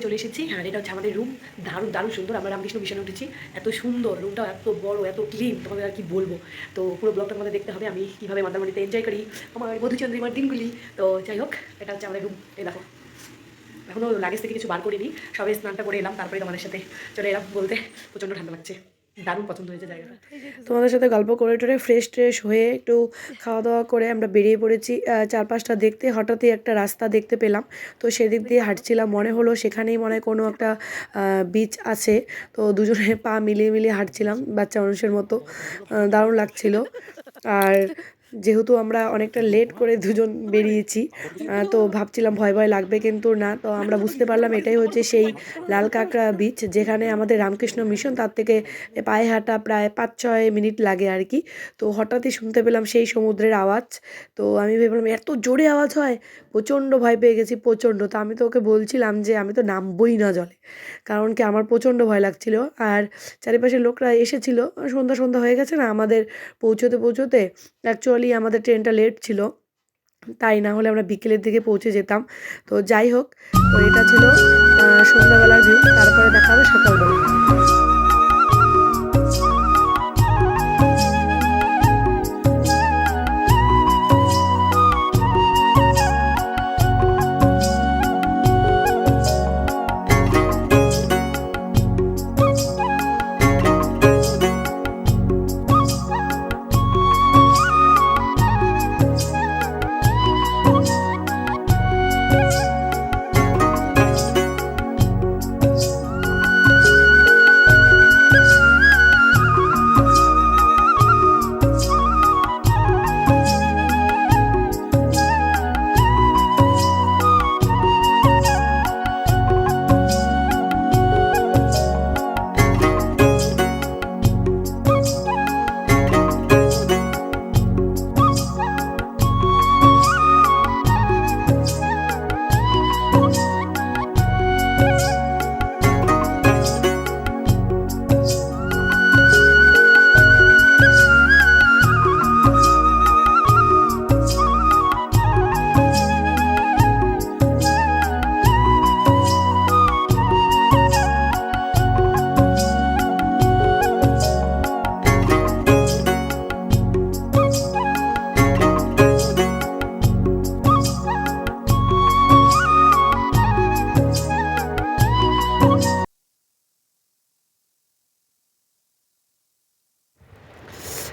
রুমটাতে চলে এসেছি। আর এটা হচ্ছে আমাদের রুম দারুণ দারুণ সুন্দর। আমরা রামকৃষ্ণ মিশনে উঠেছি। এত সুন্দর রুমটা এত বড়, এত ক্লিন তোমাদের আর কি বলব? তো পুরো ব্লগটা তোমাদের দেখতে হবে। আমি কীভাবে মাদারমণিতে এনজয় করি আমার মধুচন্দ্রিমার দিনগুলি। তো যাই হোক, এটা হচ্ছে আমাদের রুম এই দেখো। এখনও লাগেজ থেকে কিছু বার করিনি। সবাই স্নানটা করে এলাম, তারপরে তোমাদের সাথে চলে এলাম বলতে প্রচণ্ড ঠান্ডা লাগছে। দারুণ পছন্দ হয়েছে জায়গাটা। তোমাদের সাথে গল্প করে টরে ফ্রেশ ট্রেশ হয়ে একটু খাওয়া দাওয়া করে আমরা বেরিয়ে পড়েছি চার পাঁচটা দেখতে, হঠাৎই একটা রাস্তা দেখতে পেলাম। তো সেদিক দিয়ে হাঁটছিলাম, মনে হলো সেখানেই মনে হয় কোনো একটা বিচ আছে। তো দুজনে পা মিলিয়ে মিলিয়ে হাঁটছিলাম, বাচ্চা মানুষের মতো দারুণ লাগছিল। আর যেহেতু আমরা অনেকটা লেট করে দুজন বেরিয়েছি তো ভাবছিলাম ভয় ভয় লাগবে কিন্তু না, তো আমরা বুঝতে পারলাম এটাই হচ্ছে সেই লাল কাঁকড়া বিচ যেখানে আমাদের রামকৃষ্ণ মিশন তার থেকে পায়ে হাঁটা প্রায় পাঁচ ছয় মিনিট লাগে আর কি। তো হঠাৎই শুনতে পেলাম সেই সমুদ্রের আওয়াজ, তো আমি ভেবেলাম এত জোরে আওয়াজ হয়, প্রচণ্ড ভয় পেয়ে গেছি, প্রচণ্ড। তো আমি তো ওকে বলছিলাম যে আমি তো নামবই না জলে, কারণ কি আমার প্রচণ্ড ভয় লাগছিল। আর চারিপাশের লোকরা এসেছিল, সন্ধ্যা সন্ধ্যা হয়ে গেছে না, আমাদের পৌঁছোতে পৌঁছোতে অ্যাকচুয়ালি আমাদের ট্রেনটা লেট ছিল, তাই না হলে আমরা বিকেলের দিকে পৌঁছে যেতাম। তো যাই হোক, তো এটা ছিল সন্ধ্যাবেলার ভিউ তারপরে দেখা হবে সকালবেলা।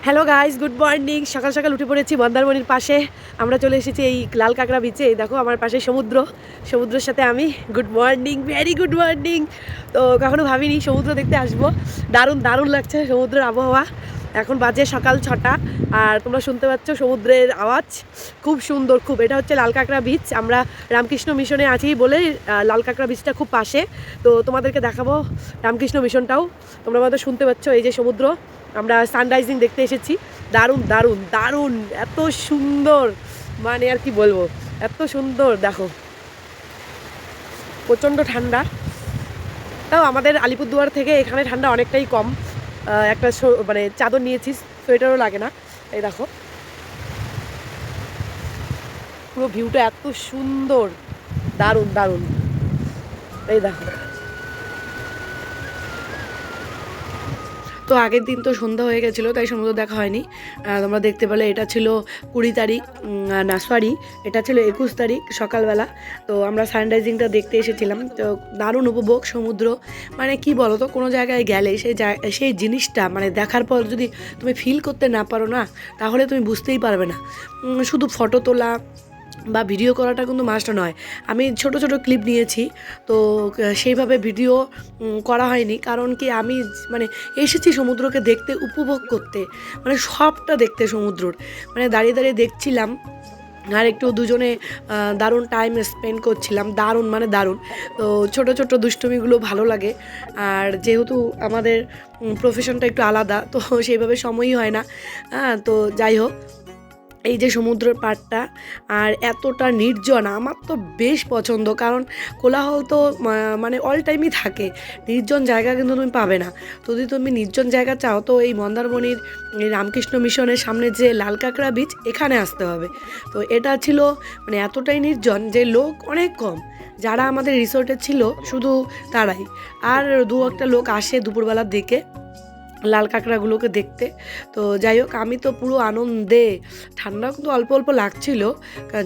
হ্যালো গাইস গুড মর্নিং সকাল সকাল উঠে পড়েছি মন্দারমণির পাশে। আমরা চলে এসেছি এই লাল কাঁকড়া বিচে দেখো, আমার পাশে সমুদ্র। সমুদ্রের সাথে আমি। Good morning very good morning তো কখনো ভাবিনি সমুদ্র দেখতে আসব। দারুণ দারুণ লাগছে সমুদ্রের আবহাওয়া। এখন বাজে সকাল ছটা। আর তোমরা শুনতে পাচ্ছ সমুদ্রের আওয়াজ। খুব সুন্দর, খুব। এটা হচ্ছে লাল কাঁকড়া বিচ আমরা রামকৃষ্ণ মিশনে আছি বলে লাল কাঁকড়া বিচটা খুব পাশে। তো তোমাদেরকে দেখাবো রামকৃষ্ণ মিশনটাও। তোমরা আমাদের শুনতে পাচ্ছ এই যে সমুদ্র। আমরা সানরাইজিং দেখতে এসেছি। দারুণ দারুণ দারুণ, এত সুন্দর। মানে আর কি বলব, এত সুন্দর, দেখো। প্রচণ্ড ঠান্ডা। তাও আমাদের আলিপুরদুয়ার থেকে এখানে ঠান্ডা অনেকটাই কম। একটা মানে চাদর নিয়েছি সোয়েটারও লাগে না। এই দেখো। পুরো ভিউটা এত সুন্দর। দারুণ দারুণ। এই দেখো। তো আগের দিন তো সন্ধ্যা হয়ে গেছিল, তাই সমুদ্র দেখা হয়নি। তোমরা দেখতে পেলে, এটা ছিল কুড়ি তারিখ না, সরি, এটা ছিল একুশ তারিখ সকালবেলা। তো আমরা সানরাইজিংটা দেখতে এসেছিলাম। তো দারুণ উপভোগ সমুদ্র। মানে কি বলো তো কোনো জায়গায় গেলে সেই সেই জিনিসটা মানে দেখার পর যদি তুমি ফিল করতে না পারো না, তাহলে তুমি বুঝতেই পারবে না। শুধু ফটো তোলা বা ভিডিও করাটা কিন্তু মাস্ট নয়। আমি ছোট ছোট ক্লিপ নিয়েছি, তো সেইভাবে ভিডিও করা হয়নি। কারণ কি আমি মানে এসেছি সমুদ্রকে দেখতে, উপভোগ করতে মানে সবটা দেখতে সমুদ্রর। মানে দাঁড়িয়ে দাঁড়িয়ে দেখছিলাম, আর একটু দুজনে দারুণ টাইম স্পেন্ড করছিলাম। দারুণ মানে দারুণ। তো ছোট ছোট দুষ্টুমিগুলো ভালো লাগে। আর যেহেতু আমাদের প্রফেশনটা একটু আলাদা, তো সেইভাবে সময়ই হয় না। হ্যাঁ তো যাই হোক এই যে সমুদ্রের পাড়টা আর এতটা নির্জন, আমার তো বেশ পছন্দ। কারণ কোলাহল তো মানে অল টাইমই থাকে। নির্জন জায়গা কিন্তু তুমি পাবে না। যদি তুমি নির্জন জায়গা চাও, তো এই মন্দারমণির রামকৃষ্ণ মিশনের সামনে যে লাল কাঁকড়া বিচ এখানে আসতে হবে। তো এটা ছিল মানে এতটাই নির্জন যে লোক অনেক কম। যারা আমাদের রিসোর্টে ছিল, শুধু তারাই। আর দু একটা লোক আসে দুপুরবেলার দিকে। লাল কাঁকড়াগুলোকে দেখতে। তো যাই হোক, আমি তো পুরো আনন্দে ঠান্ডা কিন্তু অল্প অল্প লাগছিল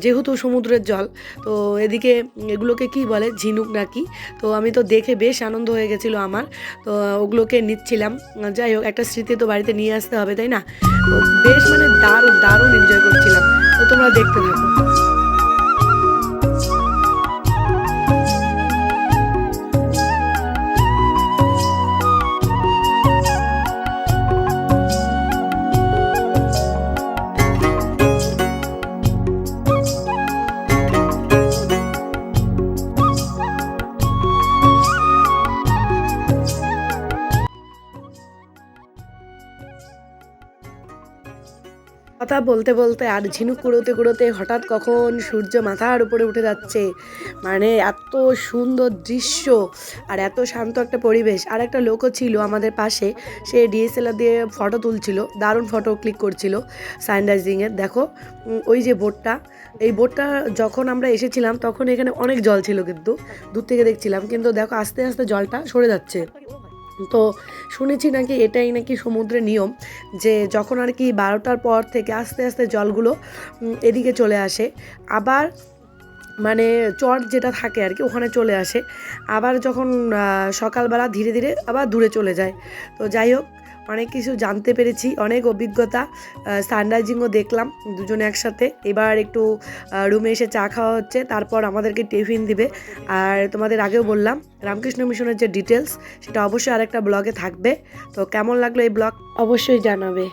যেহেতু সমুদ্রের জল। তো এদিকে এগুলোকে কি বলে, ঝিনুক নাকি? তো আমি তো দেখে বেশ আনন্দ হয়ে গেছিল আমার। তো ওগুলোকে নিচ্ছিলাম। যাই হোক, একটা স্মৃতি তো বাড়িতে নিয়ে আসতে হবে, তাই না? বেশ মানে দারুণ দারুণ এনজয় করছিলাম। তো তোমরা দেখতে থাকো। কথা বলতে বলতে আর ঝিনুক কুড়োতে কুড়োতে হঠাৎ কখন সূর্য মাথার উপরে উঠে যাচ্ছে। মানে এত সুন্দর দৃশ্য আর এত শান্ত একটা পরিবেশ। আর একটা লোকও ছিল আমাদের পাশে, সে ডিএসএলআর দিয়ে ফটো তুলছিল, দারুণ ফটো ক্লিক করছিল সানরাইজিংয়ের। দেখো ওই যে বোটটা, এই বোটটা যখন আমরা এসেছিলাম তখন এখানে অনেক জল ছিল কিন্তু, দূর থেকে দেখছিলাম। কিন্তু দেখো, আস্তে আস্তে জলটা সরে যাচ্ছে। তো শুনেছি নাকি এটাই নাকি সমুদ্রের নিয়ম যে যখন আর কি বারোটার পর থেকে আস্তে আস্তে জলগুলো এদিকে চলে আসে, আবার মানে চর যেটা থাকে আর কি ওখানে চলে আসে, আবার যখন সকালবেলা ধীরে ধীরে আবার দূরে চলে যায়। তো যাই হোক অনেক কিছু জানতে পেরেছি, অনেক অভিজ্ঞতা সানরাইজিংও দেখলাম দুজনে একসাথে। এবার একটু রুমে এসে চা খাওয়া হচ্ছে, তারপর আমাদেরকে টিফিন দিবে। আর তোমাদের আগেও বললাম, রামকৃষ্ণ মিশনের যে ডিটেলস সেটা অবশ্যই আরেকটা ব্লগে থাকবে। তো কেমন লাগল এই ব্লগ অবশ্যই জানাবে।